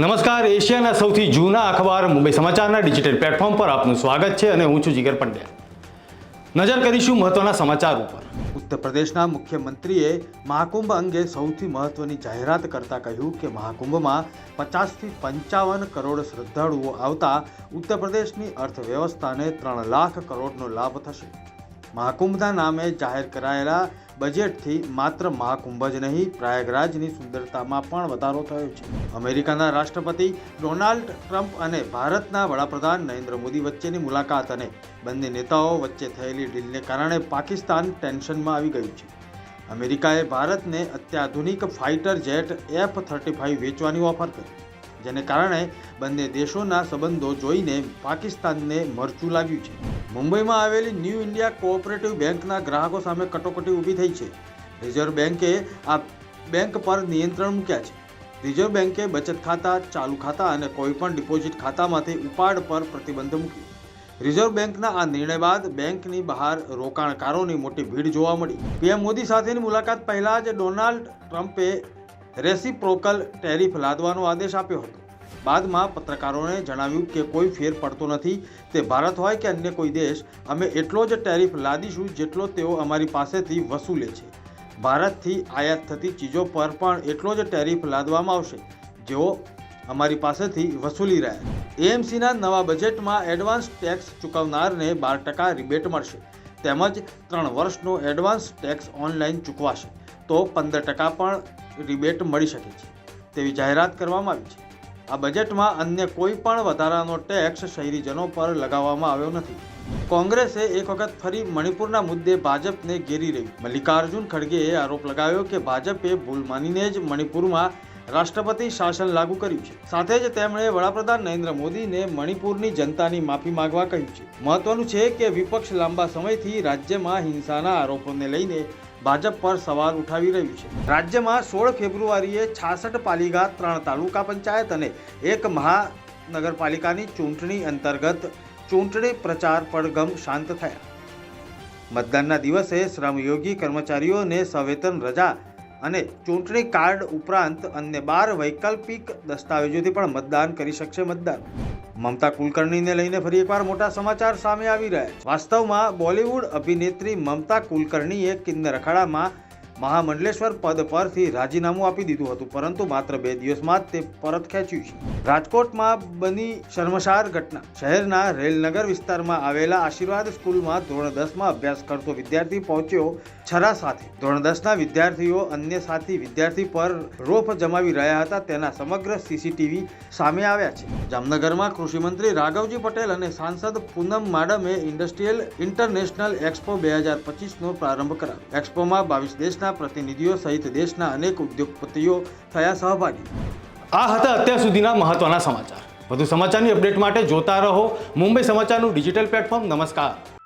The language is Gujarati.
નમસ્કાર, એશિયાના સૌથી જૂના અખબાર મુંબઈ સમાચારના ડિજિટલ પ્લેટફોર્મ પર આપનું સ્વાગત છે અને હું છું જીગર પંડ્યા. નજર કરીશું મહત્વના સમાચાર ઉપર. ઉત્તર પ્રદેશના મુખ્યમંત્રીએ મહાકુંભ અંગે સૌથી મહત્વની જાહેરાત કરતા કહ્યું કે મહાકુંભમાં પચાસથી પંચાવન કરોડ શ્રદ્ધાળુઓ આવતા ઉત્તર પ્રદેશની અર્થવ્યવસ્થાને ત્રણ લાખ કરોડનો લાભ થશે. મહાકુંભના નામે જાહેર કરાયેલા બજેટથી માત્ર મહાકુંભ જ નહીં, પ્રયાગરાજની સુંદરતામાં પણ વધારો થયો છે. અમેરિકાના રાષ્ટ્રપતિ ડોનાલ્ડ ટ્રમ્પ અને ભારતના વડાપ્રધાન નરેન્દ્ર મોદી વચ્ચેની મુલાકાત અને બંને નેતાઓ વચ્ચે થયેલી ડીલને કારણે પાકિસ્તાન ટેન્શનમાં આવી ગયું છે. અમેરિકાએ ભારતને અત્યાધુનિક fighter jet F thirty five વેચવાની ઓફર કરી, જેને કારણે બંને દેશોના સંબંધો જોઈને પાકિસ્તાનને મરચું લાગ્યું છે. મુંબઈમાં આવેલી ન્યૂ ઇન્ડિયા કોઓપરેટિવ બેંકના ગ્રાહકો સામે કટોકટી ઊભી થઈ છે. રિઝર્વ બેંકે આ બેંક પર નિયંત્રણ મૂક્યા છે. રિઝર્વ બેંકે બચત ખાતા, ચાલુ ખાતા અને કોઈપણ ડિપોઝિટ ખાતામાંથી ઉપાડ પર પ્રતિબંધ મૂક્યો. રિઝર્વ બેંકના આ નિર્ણય બાદ બેંકની બહાર રોકાણકારોની મોટી ભીડ જોવા મળી. પીએમ મોદી સાથેની મુલાકાત પહેલા જ ડોનાલ્ડ ટ્રમ્પે રેસિપ્રોકલ ટેરિફ લાદવાનો આદેશ આપ્યો હતો. બાદમાં પત્રકારોને જણાવ્યું કે કોઈ ફેર પડતો નથી. તે ભારત હોય કે અન્ય કોઈ દેશ, અમે એટલો જ ટેરિફ લાદીશું જેટલો તેઓ અમારી પાસેથી વસૂલે છે. ભારતથી આયાત થતી ચીજો પર પણ એટલો જ ટેરિફ લાદવામાં આવશે. જેઓ અમારી પાસેથી વસૂલી રહ્યા એએમસીના નવા બજેટમાં એડવાન્સ ટેક્સ ચૂકવનારને બાર ટકા રિબેટ મળશે. તેમજ ત્રણ વર્ષનો એડવાન્સ ટેક્સ ઓનલાઈન ચૂકવાશે. તો પંદર ટકા પણ રિબેટ મળી શકે છે. તેવી જાહેરાત કરવામાં આવી છે. આ બજેટમાં અન્ય કોઈ પણ વધારાનો ટેક્સ શહેરીજનો પર લગાવવામાં આવ્યો નથી. કોંગ્રેસે એક વખત ફરી મણિપુરના મુદ્દે ભાજપને ઘેરી રહી. મલ્લિકાર્જુન ખડગેએ આરોપ લગાવ્યો કે ભાજપે ભૂલ માનીને જ મણિપુરમાં રાષ્ટ્રપતિ શાસન લાગુ કર્યું છે. સાથે જ તેમણે વડાપ્રધાન નરેન્દ્ર મોદીને મણિપુરની જનતાની માફી માંગવા કહ્યું છે. મહત્વનું છે કે વિપક્ષ લાંબા સમયથી રાજ્યમાં હિંસાના આરોપોને લઈને ભાજપ પર સવાલ ઉઠાવી રહ્યું છે. રાજ્યમાં સોળ ફેબ્રુઆરીએ છાસઠ પાલિકા, ત્રણ તાલુકા પંચાયત અને એક મહાનગરપાલિકાની ચૂંટણી અંતર્ગત ચૂંટણી પ્રચાર પડઘમ શાંત થયા. મતદાનના દિવસે શ્રમયોગી કર્મચારીઓને સવેતન રજા અને ચૂંટણી કાર્ડ ઉપરાંત અન્ય બાર વૈકલ્પિક દસ્તાવેજોથી પણ મતદાન કરી શકશે મતદાર. મમતા કુલકર્ણીને લઈને ફરી એકવાર મોટા સમાચાર સામે આવી રહ્યા છે. વાસ્તવમાં બોલિવૂડ અભિનેત્રી મમતા કુલકર્ણીએ કિન્નર અખાડામાં મહામંડલેશ્વર પદ પરથી રાજીનામું આપી દીધું હતું, પરંતુ માત્ર બે દિવસમાં જ તે પરત ખેંચ્યું છે. રાજકોટમાં બની શર્મસાર ઘટના. શહેરના રેલનગર વિસ્તારમાં આવેલા આશીર્વાદ સ્કૂલમાં ધોરણ દસમાં અભ્યાસ કરતો વિદ્યાર્થી પહોંચ્યો છરા સાથે. ધોરણ દસના વિદ્યાર્થીઓ અન્ય સાથી વિદ્યાર્થી પર રોફ જમાવી રહ્યા હતા, તેના સમગ્ર સીસીટીવી સામે આવ્યા છે. જામનગરમાં કૃષિમંત્રી રાઘવજી પટેલ અને સાંસદ પૂનમ માડમે ઇન્ડસ્ટ્રીયલ ઇન્ટરનેશનલ એક્સપો બે હજાર પચીસનો પ્રારંભ કરાવ્યો. એક્સપોમાં બાવીસ દેશના પ્રતિનિધિઓ સહિત દેશના અનેક ઉદ્યોગપતિઓ થયા સહભાગી. આ હતા અત્યાર સુધીના મહત્વના સમાચાર. વધુ સમાચારની અપડેટ માટે જોતા રહો મુંબઈ સમાચારનું ડિજિટલ પ્લેટફોર્મ. નમસ્કાર.